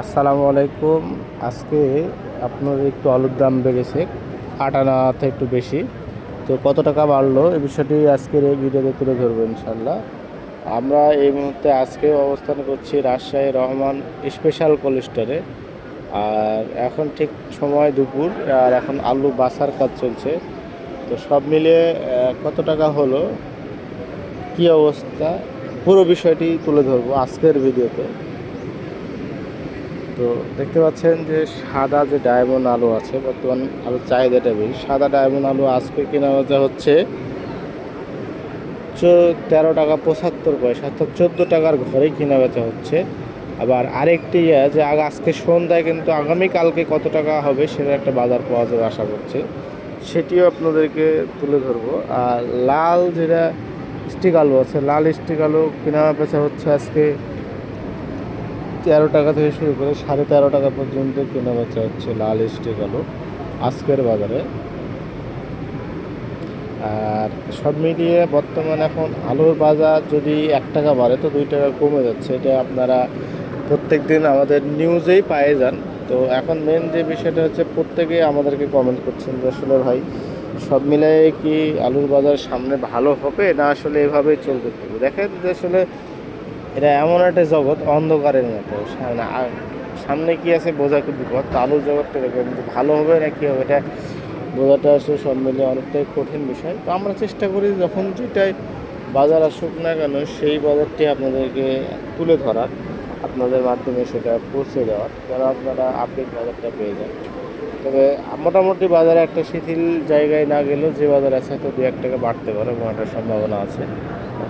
আসসালামু আলাইকুম। আজকে আপনার একটু আলুর দাম বেড়েছে আট আনাতে একটু বেশি। তো কত টাকা বাড়লো? এই বিষয়টি আজকের এই ভিডিওতে তুলে ধরবো ইনশাল্লাহ আমরা এই মুহূর্তে আজকে অবস্থান করছি রাজশাহী রহমান স্পেশাল কোলেস্টারে আর এখন ঠিক সময় দুপুর, আর এখন আলু বাসার কাজ চলছে। তো সব মিলিয়ে কত টাকা হলো? কী অবস্থা? পুরো বিষয়টি তুলে ধরবো আজকের ভিডিওতে। তো দেখতে পাচ্ছেন যে সাদা যে ডায়মন্ড আলু আছে, বর্তমান আলুর চাহিদাটা বেশি। সাদা ডায়মন্ড আলু আজকে কেনা বেচা হচ্ছে তেরো টাকা পঁচাত্তর পয়সা, অর্থাৎ চোদ্দ টাকার ঘরেই কেনা বেচা হচ্ছে। আবার আরেকটি ইয়ে যে আজকে সন্ধ্যায় কিন্তু আগামীকালকে কত টাকা হবে সেটা একটা বাজার পাওয়া যাবে আশা করছি। সেটিও আপনাদেরকে তুলে ধরবো। আর লাল যেটা স্টিক আলু আছে, লাল স্টিক আলু কেনা বেচা হচ্ছে আজকে তেরো টাকা থেকে শুরু করে সাড়ে তেরো টাকা পর্যন্ত কেনা বেচা হচ্ছে লাল স্টিক আলু আজকের বাজারে। আর সব মিলিয়ে বর্তমান এখন আলুর বাজার যদি এক টাকা বাড়ে, তো দুই টাকা কমে যাচ্ছে। এটা আপনারা প্রত্যেক দিন আমাদের নিউজেই পায়ে যান। তো এখন মেন যে বিষয়টা হচ্ছে প্রত্যেকেই আমাদেরকে কমেন্ট করছেন যে, আসলে ভাই, সব মিলিয়ে কি আলুর বাজার সামনে ভালো হবে না আসলে এভাবেই চলতে থাকবে দেখেন যে আসলে এটা এমন একটা জগৎ, অন্ধকারের মতো। সামনে কি আছে বোঝা খুব বিপদ। তো আলুর জগৎটা যে ভালো হবে না কি হবে, এটা বোঝাটা আসলে সব মিলিয়ে অনেকটাই কঠিন বিষয়। তো আমরা চেষ্টা করি যখন যেটাই বাজার আসুক না কেন, সেই বাজারটি আপনাদেরকে তুলে ধরার, আপনাদের মাধ্যমে সেটা পৌঁছে দেওয়ার যেন আপনারা আপডেট বাজারটা পেয়ে যান। তবে মোটামুটি বাজারে একটা শিথিল জায়গায় না গেলেও যে বাজার আছে তো দু এক টাকা বাড়তে পারে, এবং একটা সম্ভাবনা আছে।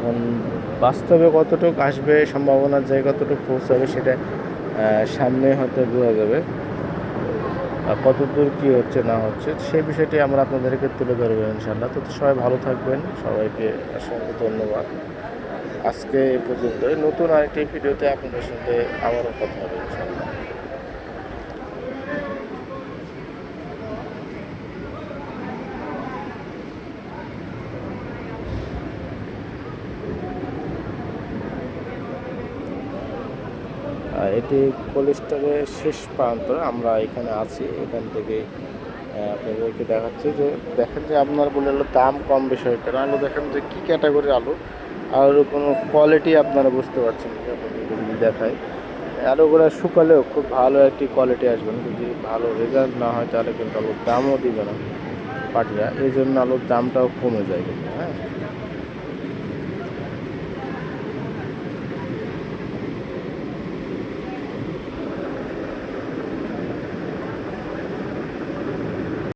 এখন বাস্তবে কতটুকু আসবে সম্ভাবনা জায়গা কতটুকু পৌঁছাবে সেটা সামনে হয়তো বোঝা যাবে। কতদূর কী হচ্ছে, না হচ্ছে সেই বিষয়টি আমরা আপনাদেরকে তুলে ধরবো ইনশাল্লাহ তো সবাই ভালো থাকবেন। সবাইকে অসংখ্য ধন্যবাদ। আজকে এই পর্যন্তই। নতুন আরেকটি ভিডিওতে আপনাদের সাথে আবারও কথা হবে ইনশাল্লাহ আর এটি কোলেস্টারের শেষ প্রান্ত আমরা এখানে আছি। এখান থেকে আপনাদেরকে দেখাচ্ছি যে, দেখেন যে আপনার বলে হলো দাম কম বিষয় কেন? আলু দেখেন যে কী ক্যাটাগরির আলু? আলুর কোনো কোয়ালিটি আপনারা বুঝতে পারছেন যদি দেখায় আলুগুলো শুকালেও খুব ভালো একটি কোয়ালিটি আসবেন যদি ভালো রেজাল্ট না হয়, তাহলে কিন্তু আলুর দামও দিবে না পাটিরা এই জন্য আলুর দামটাও কমে যায় কিন্তু হ্যাঁ?